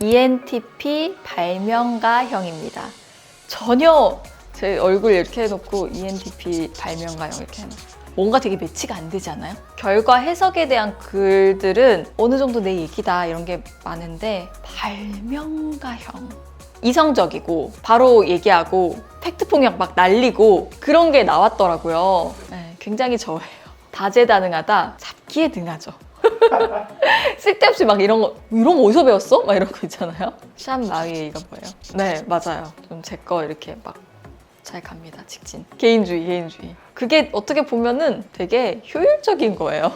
ENTP 발명가형입니다. 전혀 제 얼굴 이렇게 해놓고 ENTP 발명가형 이렇게 해놓고 뭔가 되게 매치가 안 되지 않아요? 결과 해석에 대한 글들은 어느 정도 내 얘기다 이런 게 많은데 발명가형 이성적이고 바로 얘기하고 팩트 폭력 막 날리고 그런 게 나왔더라고요. 네, 굉장히 저예요. 다재다능하다 잡기에 능하죠. 쓸데없이 막 이런 거 이런 거 어디서 배웠어? 막 이런 거 있잖아요. 샴 마위가 뭐예요? 네 맞아요. 좀 제 거 이렇게 막 잘 갑니다. 직진. 개인주의, 개인주의. 그게 어떻게 보면은 되게 효율적인 거예요.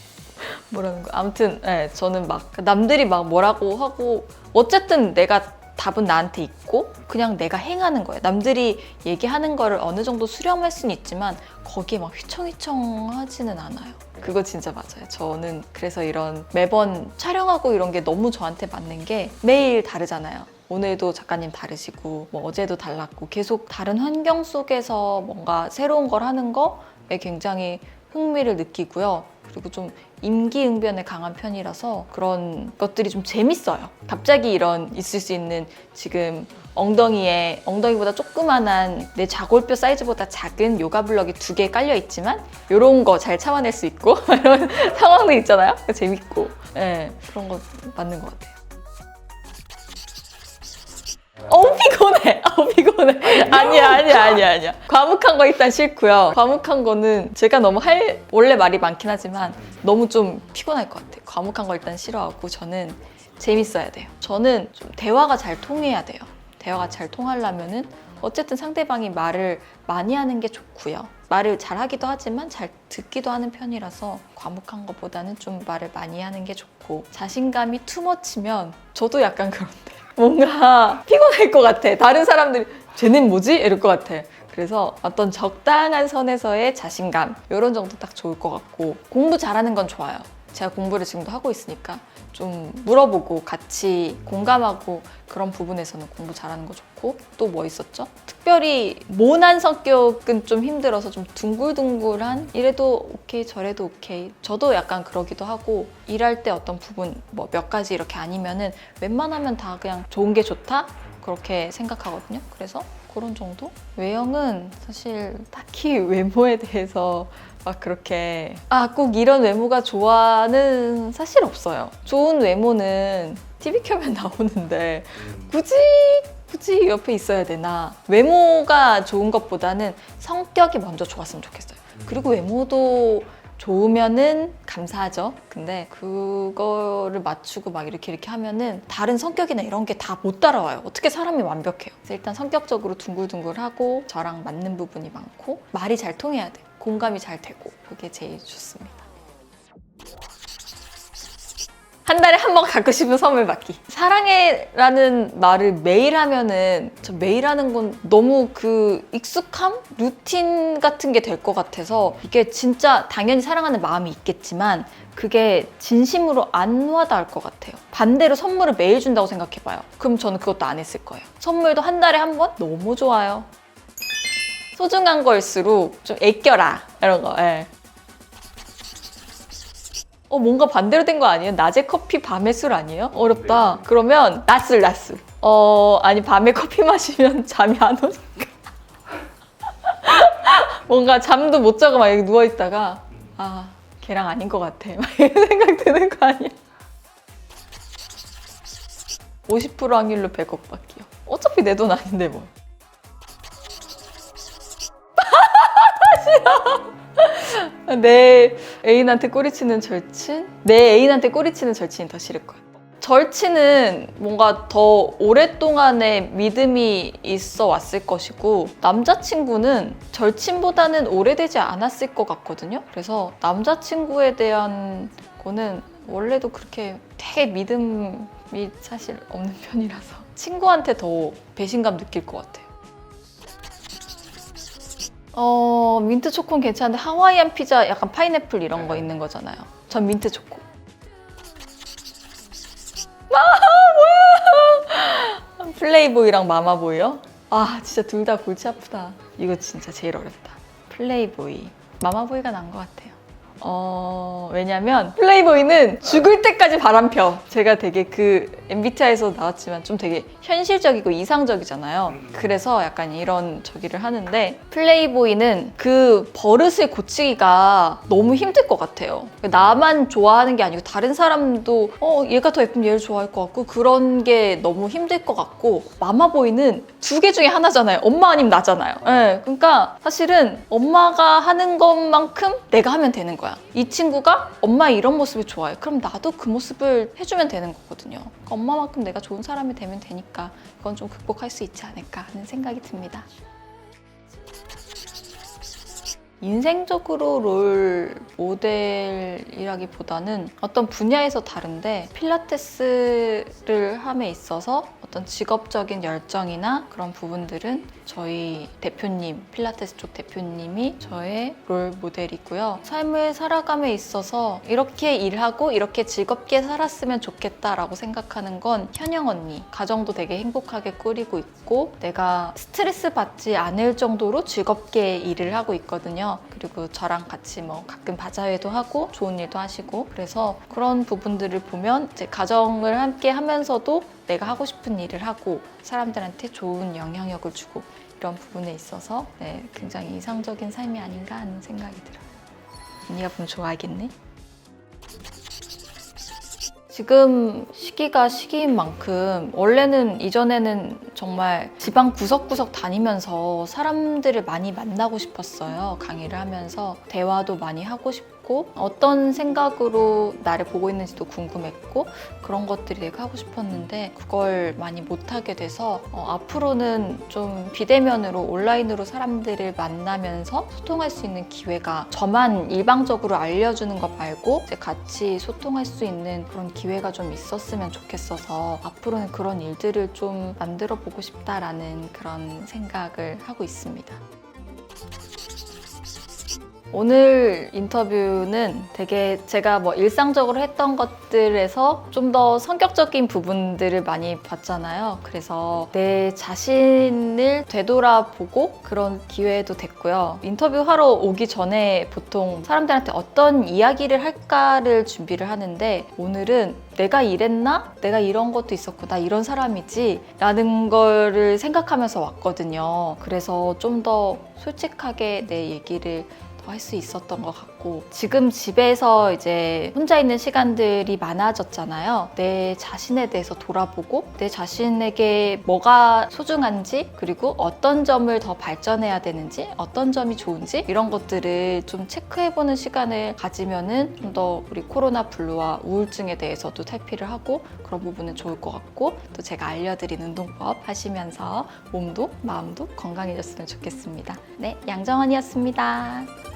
뭐라는 거. 아무튼 네, 저는 막 남들이 막 뭐라고 하고 어쨌든 내가 답은 나한테 있고 그냥 내가 행하는 거예요. 남들이 얘기하는 거를 어느 정도 수렴할 수는 있지만 거기에 막 휘청휘청 하지는 않아요. 그거 진짜 맞아요. 저는 그래서 이런 매번 촬영하고 이런 게 너무 저한테 맞는 게 매일 다르잖아요. 오늘도 작가님 다르시고 뭐 어제도 달랐고 계속 다른 환경 속에서 뭔가 새로운 걸 하는 거에 굉장히 흥미를 느끼고요. 그리고 좀 임기응변에 강한 편이라서 그런 것들이 좀 재밌어요. 갑자기 이런 있을 수 있는 지금 엉덩이에 엉덩이보다 조그만한 내 좌골뼈 사이즈보다 작은 요가 블럭이 두 개 깔려 있지만 이런 거 잘 참아낼 수 있고 이런 상황도 있잖아요. 재밌고 예 그런 거 맞는 것 같아요. 피곤해. 아우 피곤해. 아니야 아니야 아니야 아니야. 과묵한 거 일단 싫고요. 과묵한 거는 제가 너무 할 원래 말이 많긴 하지만 너무 좀 피곤할 것 같아요. 과묵한 거 일단 싫어하고 저는 재밌어야 돼요. 저는 좀 대화가 잘 통해야 돼요. 대화가 잘 통하려면은 어쨌든 상대방이 말을 많이 하는 게 좋고요. 말을 잘 하기도 하지만 잘 듣기도 하는 편이라서 과묵한 것보다는 좀 말을 많이 하는 게 좋고 자신감이 투머치면 저도 약간 그런데 뭔가 피곤할 것 같아. 다른 사람들이 쟤는 뭐지? 이럴 것 같아. 그래서 어떤 적당한 선에서의 자신감 이런 정도 딱 좋을 것 같고 공부 잘하는 건 좋아요. 제가 공부를 지금도 하고 있으니까 좀 물어보고 같이 공감하고 그런 부분에서는 공부 잘하는 거 좋고 또 뭐 있었죠? 특별히 모난 성격은 좀 힘들어서 좀 둥글둥글한 이래도 오케이 저래도 오케이 저도 약간 그러기도 하고 일할 때 어떤 부분 뭐 몇 가지 이렇게 아니면은 웬만하면 다 그냥 좋은 게 좋다 그렇게 생각하거든요. 그래서 그런 정도? 외형은 사실 딱히 외모에 대해서 막 그렇게 아 꼭 이런 외모가 좋아는 사실 없어요. 좋은 외모는 TV 켜면 나오는데 굳이 굳이 옆에 있어야 되나? 외모가 좋은 것보다는 성격이 먼저 좋았으면 좋겠어요. 그리고 외모도 좋으면은 감사하죠. 근데 그거를 맞추고 막 이렇게 이렇게 하면은 다른 성격이나 이런 게 다 못 따라와요. 어떻게 사람이 완벽해요. 그래서 일단 성격적으로 둥글둥글하고 저랑 맞는 부분이 많고 말이 잘 통해야 돼. 공감이 잘 되고 그게 제일 좋습니다. 한 달에 한 번 갖고 싶은 선물 받기. 사랑해라는 말을 매일 하면은 저 매일 하는 건 너무 그 익숙함? 루틴 같은 게 될 것 같아서 이게 진짜 당연히 사랑하는 마음이 있겠지만 그게 진심으로 안 와닿을 것 같아요. 반대로 선물을 매일 준다고 생각해봐요. 그럼 저는 그것도 안 했을 거예요. 선물도 한 달에 한 번? 너무 좋아요. 소중한 걸수록 좀 아껴라. 이런 거. 예. 어, 뭔가 반대로 된 거 아니에요? 낮에 커피, 밤에 술 아니에요? 어렵다. 그러면 낮술, 낮술. 어, 아니, 밤에 커피 마시면 잠이 안 오니까. 뭔가 잠도 못 자고 막 여기 누워 있다가, 아, 걔랑 아닌 것 같아. 막 이런 생각 드는 거 아니야? 50% 확률로 100억 받기요. 어차피 내 돈 아닌데 뭐. 내 애인한테 꼬리치는 절친? 내 애인한테 꼬리치는 절친이 더 싫을 거야. 절친은 뭔가 더 오랫동안의 믿음이 있어 왔을 것이고 남자친구는 절친보다는 오래되지 않았을 것 같거든요. 그래서 남자친구에 대한 거는 원래도 그렇게 되게 믿음이 사실 없는 편이라서 친구한테 더 배신감 느낄 것 같아요. 어, 민트 초코는 괜찮은데 하와이안 피자 약간 파인애플 이런 거 있는 거잖아요. 전 민트 초코. 아, 뭐야! 플레이보이랑 마마보이요? 아, 진짜 둘 다 골치 아프다. 이거 진짜 제일 어렵다. 플레이보이. 마마보이가 난 것 같아요. 어, 왜냐면 플레이보이는 죽을 때까지 바람 펴. 제가 되게 그 MBTI에서 나왔지만 좀 되게 현실적이고 이상적이잖아요. 그래서 약간 이런 저기를 하는데 플레이보이는 그 버릇을 고치기가 너무 힘들 것 같아요. 나만 좋아하는 게 아니고 다른 사람도 어 얘가 더 예쁘면 얘를 좋아할 것 같고 그런 게 너무 힘들 것 같고 마마보이는 두 개 중에 하나잖아요. 엄마 아니면 나잖아요. 예, 그러니까 사실은 엄마가 하는 것만큼 내가 하면 되는 거 야. 이 친구가 엄마 이런 모습을 좋아해. 그럼 나도 그 모습을 해주면 되는 거거든요. 그러니까 엄마만큼 내가 좋은 사람이 되면 되니까 그건 좀 극복할 수 있지 않을까 하는 생각이 듭니다. 인생적으로 롤 모델이라기보다는 어떤 분야에서 다른데 필라테스를 함에 있어서 어떤 직업적인 열정이나 그런 부분들은 저희 대표님, 필라테스 쪽 대표님이 저의 롤 모델이고요. 삶을 살아감에 있어서 이렇게 일하고 이렇게 즐겁게 살았으면 좋겠다라고 생각하는 건 현영 언니. 가정도 되게 행복하게 꾸리고 있고 내가 스트레스 받지 않을 정도로 즐겁게 일을 하고 있거든요. 그리고 저랑 같이 뭐 가끔 바자회도 하고 좋은 일도 하시고 그래서 그런 부분들을 보면 이제 가정을 함께 하면서도 내가 하고 싶은 일을 하고 사람들한테 좋은 영향력을 주고 이런 부분에 있어서 네, 굉장히 이상적인 삶이 아닌가 하는 생각이 들어요. 언니가 보면 좋아하겠네. 지금 시기가 시기인 만큼 원래는 이전에는 정말 지방 구석구석 다니면서 사람들을 많이 만나고 싶었어요. 강의를 하면서 대화도 많이 하고 싶고 어떤 생각으로 나를 보고 있는지도 궁금했고 그런 것들이 내가 하고 싶었는데 그걸 많이 못하게 돼서 어, 앞으로는 좀 비대면으로 온라인으로 사람들을 만나면서 소통할 수 있는 기회가 저만 일방적으로 알려주는 것 말고 같이 소통할 수 있는 그런 기회가 좀 있었으면 좋겠어서 앞으로는 그런 일들을 좀 만들어 보고 싶다라는 그런 생각을 하고 있습니다. 오늘 인터뷰는 되게 제가 뭐 일상적으로 했던 것들에서 좀 더 성격적인 부분들을 많이 봤잖아요. 그래서 내 자신을 되돌아보고 그런 기회도 됐고요. 인터뷰 하러 오기 전에 보통 사람들한테 어떤 이야기를 할까를 준비를 하는데 오늘은 내가 이랬나? 내가 이런 것도 있었고 나 이런 사람이지 라는 거를 생각하면서 왔거든요. 그래서 좀 더 솔직하게 내 얘기를 할 수 있었던 것 같고 지금 집에서 이제 혼자 있는 시간들이 많아졌잖아요. 내 자신에 대해서 돌아보고 내 자신에게 뭐가 소중한지 그리고 어떤 점을 더 발전해야 되는지 어떤 점이 좋은지 이런 것들을 좀 체크해보는 시간을 가지면은 좀 더 우리 코로나 블루와 우울증에 대해서도 탈피를 하고 그런 부분은 좋을 것 같고 또 제가 알려드린 운동법 하시면서 몸도 마음도 건강해졌으면 좋겠습니다. 네, 양정원이었습니다.